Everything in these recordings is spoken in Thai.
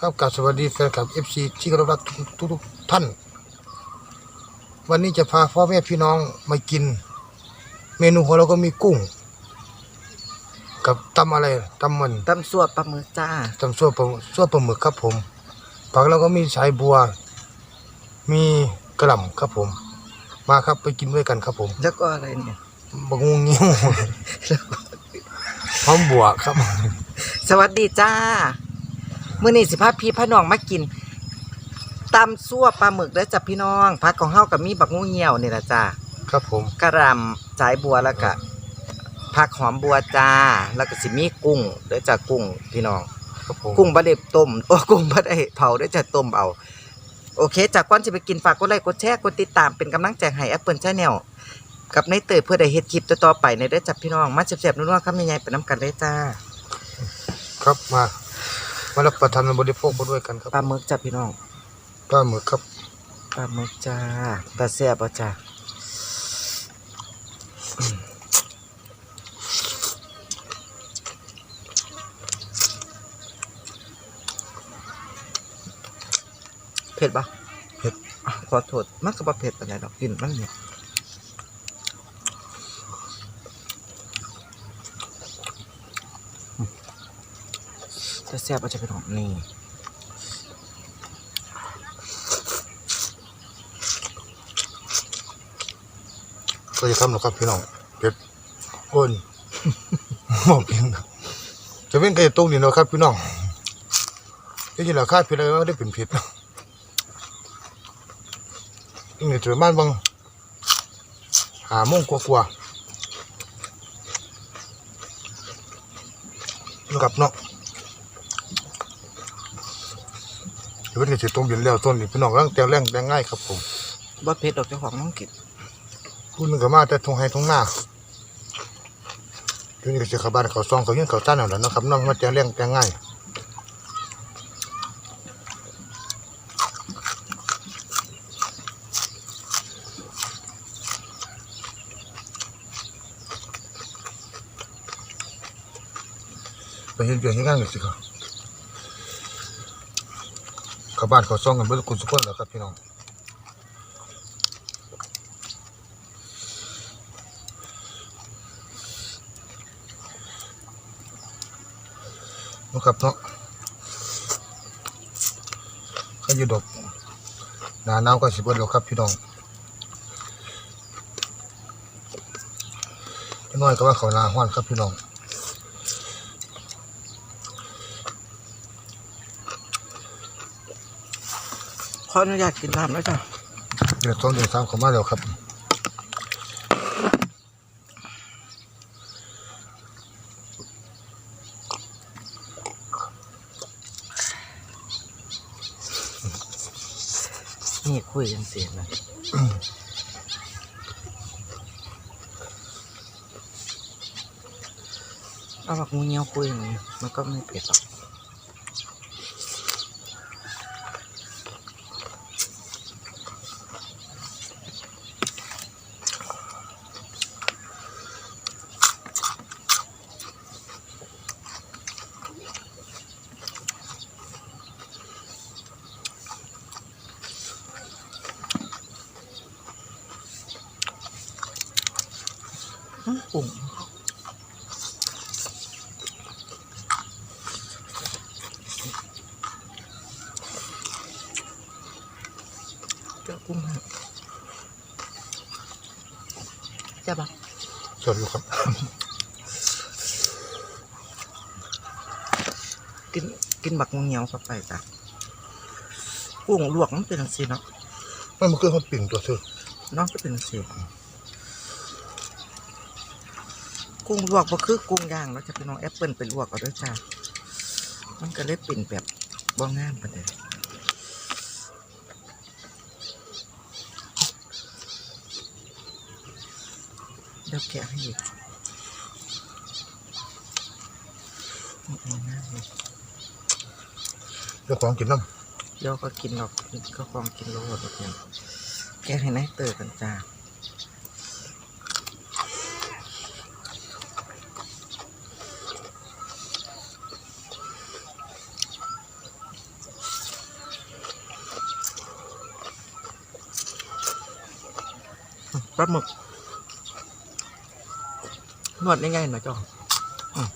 ครับกราบสวัสดีแฟนคลับ FC ที่เคารพรักทุกทุกๆท่าน วันนี้จะพาพ่อแม่พี่น้องมากิน เมนูของเราก็มีกุ้ง กับตำอะไรตำมันตำสวดปลาหมึกจ้าตำซั่วปลาซั่วปลาหมึกครับผมผักเราก็มีสายบัว มีกระหล่ำครับผม มาครับไปกินด้วยกันครับผมแล้วก็อะไรเนี่ยบักงูงิ้วพร้อมบัวครับ สวัสดีจ้า มื้อนี้สิพาพี่พาน้องมากินตำซั่วปลาหมึกเด้อจ้ะพี่น้องพักของเฮากับมีบักงูเหี่ยวนี่ล่ะจ้าครับผมกระหลำสายบัวแล้วก็ผักหอมบัวจ้า แล้วก็สิมีกุ้งเด้อจ้ะกุ้งพี่น้อง ครับผมกุ้งบ่ได้ต้มโอ้กุ้งบ่ได้เผาเด้อจ้ะต้มเอา โอเค จากก่อนจะไปกินฝากกดไลค์กดแชร์กดติดตามเป็นกำลังใจให้ Apple Channel กับในเตยเพื่อได้เฮ็ดคลิปต่อๆไปในเด้อจ้ะพี่น้อง มาแซ่บๆนัวๆคำใหญ่ๆไปน้ำกันเลยจ้า ครับมา มารับประทานบริโภคไปด้วยกันครับปลาหมึกจ้ะพี่น้องปลาหมึกครับปลาหมึกจ้าตาแซ่บบ่จ้าอืมเผ็ดปะเผ็ดอะขอโทษมันก็บ่เผ็ดปานใดดอกกินมันเนี่ย ซ่บบ่จจะเป็นของนี่ก็จะทำหรอกครับพี่น้องเผ็ดอ้นบอกเองจะเป็นไก่ตรงนี่เนาะครับพี่น้องที่จริงแล้วคาเผ็ดอะไรไม่ได้เป็นผ็ดนี่ถือบ้านบางหาโมงกว่าๆนะครับเนาะ เดี๋ยวเป็นกิจตรงเย็นแล้วต้นนี่พี่น้องร่างแต่งแรงแต่งง่ายครับผมบ่เผ็ดดอกเจ้าของน้องกินคุณก็มาแต่ทงไห้ทงหน้าทีนี้ก็จะเข้าบ้านเขาซองเขายื่นเขาต้านเอาแหล้วนาะครับน้องมาแต่งแรงแต่งง่ายไปเห็นเบียงเห็นงานกันสิครับ เขาบ้านเขาซองกันเบิดกุศลคนแล้วครับพี่น้องนะครับเนาะก็อยู่ดอกหนาหนาวก็สิเบิดแล้วครับพี่น้องน้อยก็ว่าเขานาห้อนครับพี่น้อง ออนุญาตกินน้ำแล้วจ้ะเดือนสองเดือนสามเขามาแล้วครับนี่คุยกันเสียนะเอาบักงูเงี้ยวคุยอย่างนี้มันก็ไม่เผ็ดหรอก ปุ่งเจ้ากุ้งฮะใช่ปะสวัสดีครับ กินกินบักงูเงี้ยวเข้าไปจ้ะกุ้งลวกมันเป็นสีเนาะมันมันคือเขาปิ่งตัวเธอน้องก็เป็นสี กุ้งลวกก็คือกุ้งย่างแล้วจะเป็นน้องแอปเปิลไปลวกเอาด้วยจ้ามันก็เลยเป็นแบบบ้องงามประเดี๋ยวเดี๋ยวแกะให้อีกอืมง่ายเลยเจ้าของกินน้เดี๋ยวก็กินหรอกก็คงกินโลดแบบนี้แกะให้นายเตอกันจ้า ปลาหมึกนวดง่ายๆหน่อยจ้ะอืม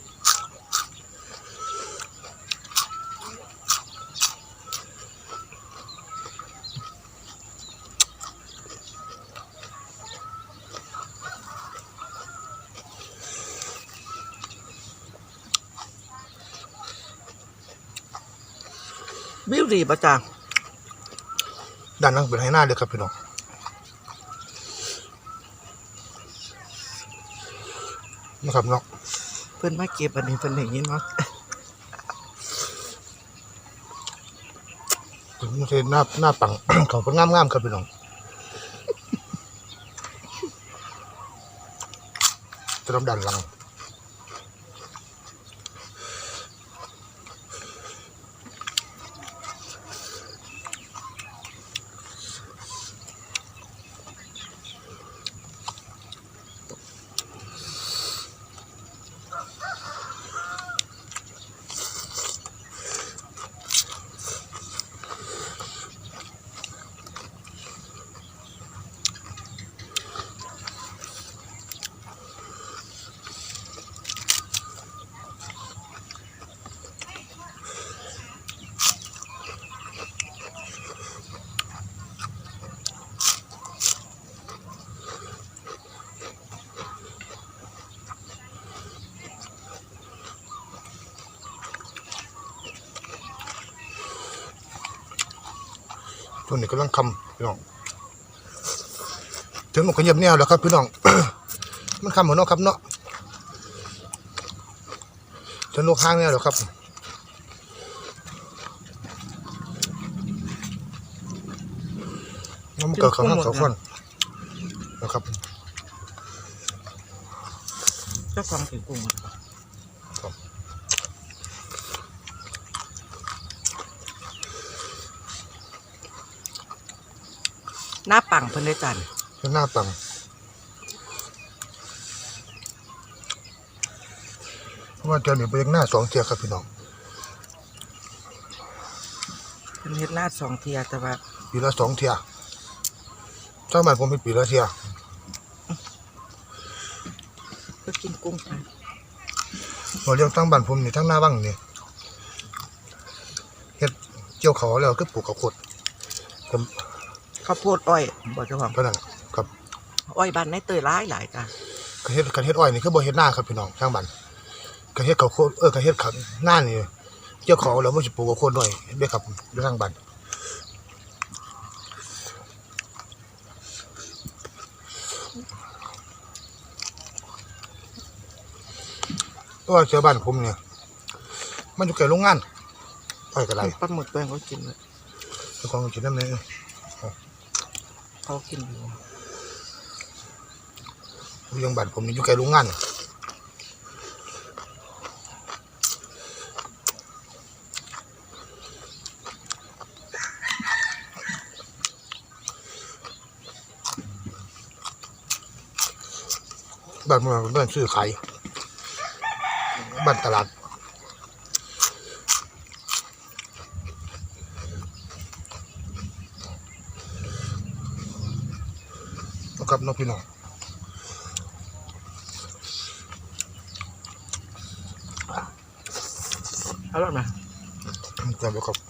วิวดีป่ะจ๊ะด้านนั้นเป็นให้หน้าเลยครับพี่น้อง นะครับเนาะเพื่อนมาเก็บอันนี้เพื่อนอย่างนี้เนาะไม่ใช่หน้าหน้าปัง เขาเป็นงามๆครับพี่น้องจะทำดันหลัง ตัวนี้กำลังคำพี่น้องถึงมันก็เงียบแนวแล้วครับพี่น้อง มันคำเหมือนเนาะครับเนาะจนลูกห้างแนวแล้วครับมันเกิดข้างน้าเขาคนนะครับเจ้าของถือกุ้งอะครับ หน้าปังเพิ่นได้จันแล้วหน้าปังเพราะว่าเจอหนึ่งไปยังหน้าสองเทียครับพี่น้องเพิ่นเฮ็ดลาดสองเทียแต่ว่าปีละสองเทียเจ้าบ้านผมเป็นปีละเทียเพื่อกินกุ้งไปเราเลี้ยงทั้งบ้านผมนี่ทั้งหน้าบ้างนี่เฮ็ดเกี่ยวเขาแล้วก็ปลูกข้าวโพดผม ข้าวโพดอ้อยบ่เจ้าของเท่านั้นครับอ้อยบ้านในเตยหลายหลายจ้ะกระเฮ็ดกระเฮ็ดอ้อยนี่คือบ่เฮ็ดหน้าครับพี่น้องทางบ้านกระเฮ็ดข้าวโพดเออกระเฮ็ดข้าวหน้านี่เกี่ยวเขาแล้วมันสิปลูกข้าวโพดด้วยเด้อครับอยู่ทางบ้านเพราะว่าเจ้าบ้านผมเนี่ย มันอยู่ใกล้โรงงานอ้อยก็ได้ปลาหมึกแป้งเขากินเลยเจ้าของกินน้ำเลย เขากินอยู่อยู่ยังบ้านผมนี่อยู่ใกล้โรงงานบ้านมันเป็นบ้านซื้อขายบ้านตลาดนะครับน้อง พี่น้องอร่อยไหมจำไว้ครับ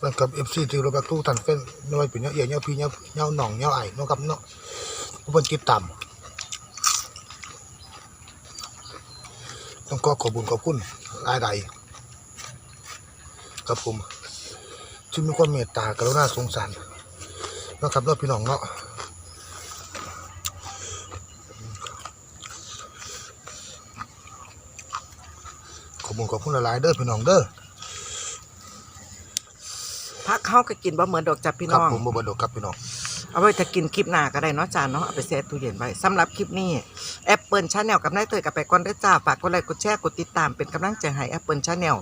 แล้วกับ FC ที่เราแบบทุกท่านเป็นไม่ว่าเป็นเนาะเอี่ยเนาะพี่เนาะเนาะหนองเนาะไอ้เนาะครับเนาะผู้คนติดตามต้องก็ขอบุญขอบคุณหลายใดครับผมที่มีความเมตตากรุณาสงสารนะครับเนาพี่น้องเนาะขอบคุณขอบคุณหลายๆเด้อพี่น้องเด้อ พักเฮาก็กินบ่เหมือนดอกจับพี่ครัน้อง ผมบ่บ่ดอกครับพี่น้อง เอาไว้ถ้ากินคลิปหน้าก็ได้เนาะจานเนาะเอาไปแช่ตู้เย็นไว้สำหรับคลิปนี้แอปเปิลชาแนลกับนายเตยกับไปก่อนเด้อจ้าฝากกดไลค์กดแชร์กดติดตามเป็นกำลังใจให้แอปเปิลชาแนล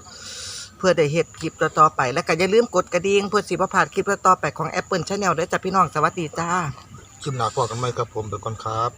เพื่อได้เฮ็ดคลิปต่อๆไป แล้วก็อย่าลืมกดกระดิ่งเพื่อสิบ่พลาดคลิปต่อๆไปของแอปเปิลชาแนลเด้อจ้าพี่น้องสวัสดีจ้า คลิปหน้าพอกันไหมครับผมเดี๋ยวก่อนครับ